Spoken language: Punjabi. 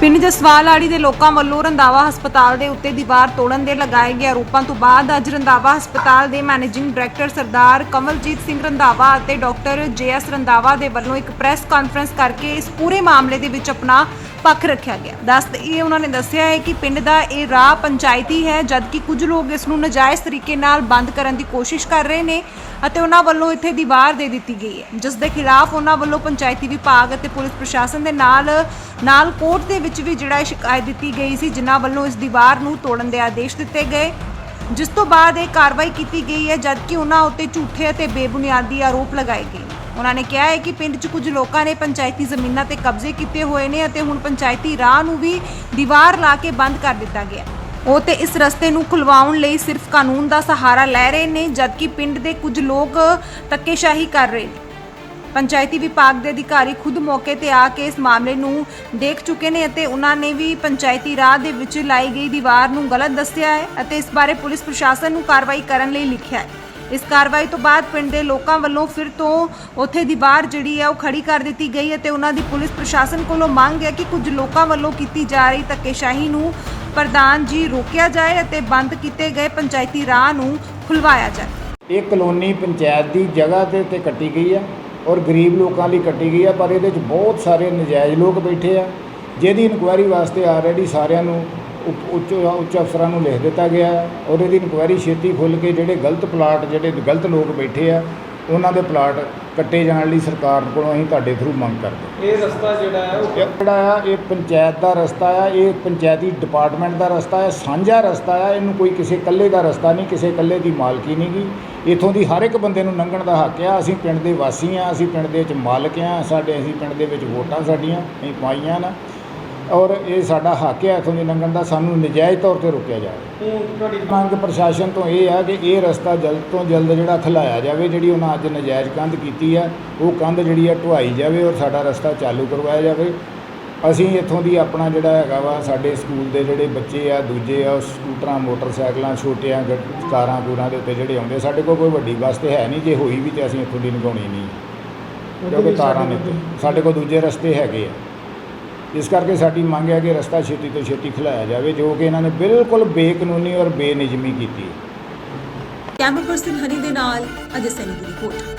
ਪਿੰਡ ਜਸਵਾਲ ਆੜੀ ਦੇ ਲੋਕਾਂ ਵੱਲੋਂ ਰੰਦਾਵਾ ਹਸਪਤਾਲ ਦੇ ਉੱਤੇ ਦੀਵਾਰ ਤੋੜਨ ਦੇ ਲਗਾਏ ਗਏ ਆਰੋਪਾਂ ਤੋਂ ਬਾਅਦ ਅੱਜ ਰੰਦਾਵਾ ਹਸਪਤਾਲ ਦੇ ਮੈਨੇਜਿੰਗ ਡਾਇਰੈਕਟਰ ਸਰਦਾਰ ਕਮਲਜੀਤ ਸਿੰਘ ਰੰਦਾਵਾ ਅਤੇ ਡਾਕਟਰ ਜੇਐਸ ਰੰਦਾਵਾ ਦੇ ਵੱਲੋਂ ਇੱਕ ਪ੍ਰੈਸ ਕਾਨਫਰੰਸ ਕਰਕੇ ਇਸ ਪੂਰੇ ਮਾਮਲੇ ਦੇ ਵਿੱਚ ਆਪਣਾ ਪੱਖ ਰੱਖਿਆ ਗਿਆ। ਦੱਸ ਇਹ ਉਹਨਾਂ ਨੇ ਦੱਸਿਆ ਹੈ ਕਿ ਪਿੰਡ ਦਾ ਇਹ ਰਾਹ ਪੰਚਾਇਤੀ ਹੈ, ਜਦਕਿ ਕੁਝ ਲੋਕ ਇਸ ਨੂੰ ਨਜਾਇਜ਼ ਤਰੀਕੇ ਨਾਲ ਬੰਦ ਕਰਨ ਦੀ ਕੋਸ਼ਿਸ਼ ਕਰ ਰਹੇ ਨੇ ਅਤੇ ਉਹਨਾਂ ਵੱਲੋਂ ਇੱਥੇ ਦੀਵਾਰ ਦੇ ਦਿੱਤੀ ਗਈ ਹੈ। ਜਿਸ ਦੇ ਖਿਲਾਫ ਉਹਨਾਂ ਵੱਲੋਂ ਪੰਚਾਇਤੀ ਵਿਭਾਗ ਅਤੇ ਪੁਲਿਸ ਪ੍ਰਸ਼ਾਸਨ ਦੇ ਨਾਲ ਨਾਲ ਕੋਰਟ ਦੇ ਵਿੱਚ ਵੀ ਜਿਹੜਾ ਸ਼ਿਕਾਇਤ ਦਿੱਤੀ ਗਈ ਸੀ, ਜਿਨ੍ਹਾਂ ਵੱਲੋਂ ਇਸ ਦੀਵਾਰ ਨੂੰ ਤੋੜਨ ਦੇ ਆਦੇਸ਼ ਦਿੱਤੇ ਗਏ। ਜਿਸ ਤੋਂ ਬਾਅਦ ਇਹ ਕਾਰਵਾਈ ਕੀਤੀ ਗਈ ਹੈ, ਜਦਕਿ ਉਹਨਾਂ ਉੱਤੇ ਝੂਠੇ ਅਤੇ ਬੇਬੁਨਿਆਦੀ ਆਰੋਪ ਲਗਾਏ ਗਏ ਉਹਨਾਂ ਨੇ ਕਿਹਾ ਹੈ ਕਿ ਪਿੰਡ 'ਚ ਕੁਝ ਲੋਕਾਂ ਨੇ ਪੰਚਾਇਤੀ ਜ਼ਮੀਨਾਂ ਤੇ ਕਬਜ਼ੇ ਕੀਤੇ ਹੋਏ ਨੇ ਅਤੇ ਹੁਣ ਪੰਚਾਇਤੀ ਰਾਹ ਨੂੰ ਵੀ ਦੀਵਾਰ ਲਾ ਕੇ ਬੰਦ ਕਰ ਦਿੱਤਾ ਗਿਆ ਉਹ ਤੇ ਇਸ ਰਸਤੇ ਨੂੰ ਖੁਲਵਾਉਣ ਲਈ ਸਿਰਫ ਕਾਨੂੰਨ ਦਾ ਸਹਾਰਾ ਲੈ ਰਹੇ ਨੇ, ਜਦਕਿ ਪਿੰਡ ਦੇ ਕੁਝ ਲੋਕ ਧੱਕੇਸ਼ਾਹੀ ਕਰ ਰਹੇ ਨੇ। ਪੰਚਾਇਤੀ ਵਿਭਾਗ ਦੇ ਅਧਿਕਾਰੀ ਖੁਦ ਮੌਕੇ ਤੇ ਆ ਕੇ ਇਸ ਮਾਮਲੇ ਨੂੰ ਦੇਖ ਚੁੱਕੇ ਨੇ ਅਤੇ ਉਹਨਾਂ ਨੇ ਵੀ ਪੰਚਾਇਤੀ ਰਾਹ ਦੇ ਵਿੱਚ ਲਾਈ ਗਈ ਦੀਵਾਰ ਨੂੰ ਗਲਤ ਦੱਸਿਆ ਹੈ ਅਤੇ ਇਸ ਬਾਰੇ ਪੁਲਿਸ ਪ੍ਰਸ਼ਾਸਨ ਨੂੰ ਕਾਰਵਾਈ ਕਰਨ ਲਈ ਲਿਖਿਆ ਹੈ। ਇਸ ਕਾਰਵਾਈ ਤੋਂ ਬਾਅਦ ਪਿੰਡ ਦੇ ਲੋਕਾਂ ਵੱਲੋਂ ਫਿਰ ਤੋਂ ਉੱਥੇ ਦੀਵਾਰ ਜਿਹੜੀ ਹੈ ਉਹ ਖੜੀ ਕਰ ਦਿੱਤੀ ਗਈ ਅਤੇ ਉਹਨਾਂ ਦੀ ਪੁਲਿਸ ਪ੍ਰਸ਼ਾਸਨ ਕੋਲੋਂ ਮੰਗ ਹੈ ਕਿ ਕੁਝ ਲੋਕਾਂ ਵੱਲੋਂ ਕੀਤੀ ਜਾ ਰਹੀ ਧੱਕੇਸ਼ਾਹੀ ਨੂੰ ਪ੍ਰਧਾਨ ਜੀ ਰੋਕਿਆ ਜਾਏ ਅਤੇ ਬੰਦ ਕੀਤੇ ਗਏ ਪੰਚਾਇਤੀ ਰਾਹ ਨੂੰ ਖੁਲਵਾਇਆ ਜਾਏ। ਇਹ ਕਲੋਨੀ ਪੰਚਾਇਤ ਦੀ ਜਗ੍ਹਾ ਤੇ ਤੇ ਕੱਟੀ ਗਈ ਹੈ ਔਰ ਗਰੀਬ ਲੋਕਾਂ ਲਈ ਕੱਟੀ ਗਈ ਆ, ਪਰ ਇਹਦੇ ਵਿੱਚ ਬਹੁਤ ਸਾਰੇ ਨਜਾਇਜ਼ ਲੋਕ ਬੈਠੇ ਆ, ਜਿਹਦੀ ਇਨਕੁਆਇਰੀ ਵਾਸਤੇ ਆਲਰੇਡੀ ਸਾਰਿਆਂ ਨੂੰ ਉਪ- ਉੱਚ ਉੱਚ ਅਫਸਰਾਂ ਨੂੰ ਲਿਖ ਦਿੱਤਾ ਗਿਆ ਔਰ ਇਹਦੀ ਇਨਕੁਆਇਰੀ ਛੇਤੀ ਖੁੱਲ ਕੇ ਜਿਹੜੇ ਗਲਤ ਪਲਾਟ ਜਿਹੜੇ ਗਲਤ ਲੋਕ ਬੈਠੇ ਆ ਉਹਨਾਂ ਦੇ ਪਲਾਟ ਕੱਟੇ ਜਾਣ ਲਈ ਸਰਕਾਰ ਕੋਲੋਂ ਅਸੀਂ ਤੁਹਾਡੇ ਥਰੂ ਮੰਗ ਕਰਦੇ ਇਹ ਰਸਤਾ ਜਿਹੜਾ ਹੈ ਉਹ ਜਿਹੜਾ ਆ ਇਹ ਪੰਚਾਇਤ ਦਾ ਰਸਤਾ ਆ ਇਹ ਪੰਚਾਇਤੀ ਡਿਪਾਰਟਮੈਂਟ ਦਾ ਰਸਤਾ ਹੈ ਸਾਂਝਾ ਰਸਤਾ ਆ ਇਹਨੂੰ ਕੋਈ ਕਿਸੇ ਇਕੱਲੇ ਦਾ ਰਸਤਾ ਨਹੀਂ ਕਿਸੇ ਇਕੱਲੇ ਦੀ ਮਾਲਕੀ ਨਹੀਂ ਗੀ। ਇਥੋਂ ਦੀ ਹਰ ਇੱਕ ਬੰਦੇ ਨੂੰ ਲੰਘਣ ਦਾ ਹੱਕ ਆ ਅਸੀਂ ਪਿੰਡ ਦੇ ਵਾਸੀ ਆ ਅਸੀਂ ਪਿੰਡ ਦੇ ਵਿੱਚ ਮਾਲਕ ਆ ਸਾਡੇ ਅਸੀਂ ਪਿੰਡ ਦੇ ਵਿੱਚ ਵੋਟਾਂ ਸਾਡੀਆਂ ਅਸੀਂ ਪਾਈਆਂ ਨਾ। ਔਰ ਇਹ ਸਾਡਾ ਹੱਕ ਆ ਇਥੋਂ ਦੀ ਲੰਘਣ ਦਾ ਸਾਨੂੰ ਨਜਾਇਜ਼ ਤੌਰ ਤੇ ਰੋਕਿਆ ਜਾਵੇ। ਤੁਹਾਡੀ ਮੰਗ ਪ੍ਰਸ਼ਾਸਨ ਤੋਂ ਇਹ ਆ ਕਿ ਇਹ ਰਸਤਾ ਜਲਦ ਤੋਂ ਜਲਦ ਜਿਹੜਾ ਖਲਾਇਆ ਜਾਵੇ ਜਿਹੜੀ ਉਹਨਾਂ ਅੱਜ ਨਜਾਇਜ਼ ਕੰਧ ਕੀਤੀ ਆ ਉਹ ਕੰਧ ਜਿਹੜੀ ਆ ਢੁਆਈ ਜਾਵੇ ਔਰ ਸਾਡਾ ਰਸਤਾ ਚਾਲੂ ਕਰਵਾਇਆ ਜਾਵੇ। ਅਸੀਂ ਇੱਥੋਂ ਦੀ ਆਪਣਾ ਜਿਹੜਾ ਹੈਗਾ ਵਾ ਸਾਡੇ ਸਕੂਲ ਦੇ ਜਿਹੜੇ ਬੱਚੇ ਆ ਦੂਜੇ ਆ ਸਕੂਟਰਾਂ ਮੋਟਰਸਾਈਕਲਾਂ ਛੋਟੀਆਂ ਕਾਰਾਂ ਕੂਰਾਂ ਦੇ ਉੱਤੇ ਜਿਹੜੇ ਆਉਂਦੇ ਸਾਡੇ ਕੋਲ ਕੋਈ ਵੱਡੀ ਬੱਸ ਤੇ ਹੈ ਨਹੀਂ ਜੇ ਹੋਈ ਵੀ ਤੇ ਅਸੀਂ ਇੱਥੋਂ ਦੀ ਲੰਘਾਉਣੀ ਨਹੀਂ। ਕਿਉਂਕਿ ਤਾਰਾਂ ਨੇ ਉੱਤੇ ਸਾਡੇ ਕੋਲ ਦੂਜੇ ਰਸਤੇ ਹੈਗੇ ਆ। ਇਸ ਕਰਕੇ ਸਾਡੀ ਮੰਗ ਹੈ ਕਿ ਰਸਤਾ ਛੇਤੀ ਤੋਂ ਛੇਤੀ ਖੁਲਾਇਆ ਜਾਵੇ, ਜੋ ਕਿ ਇਹਨਾਂ ਨੇ ਬਿਲਕੁਲ ਬੇਕਾਨੂੰਨੀ ਔਰ ਬੇਨਿਯਮੀ ਕੀਤੀ ਹੈ। ਕੈਮਰਾ ਪਰਸਨ ਹਰੀ ਦੇ ਨਾਲ ਅਜੇ ਸੈਨੀ ਦੀ ਰਿਪੋਰਟ।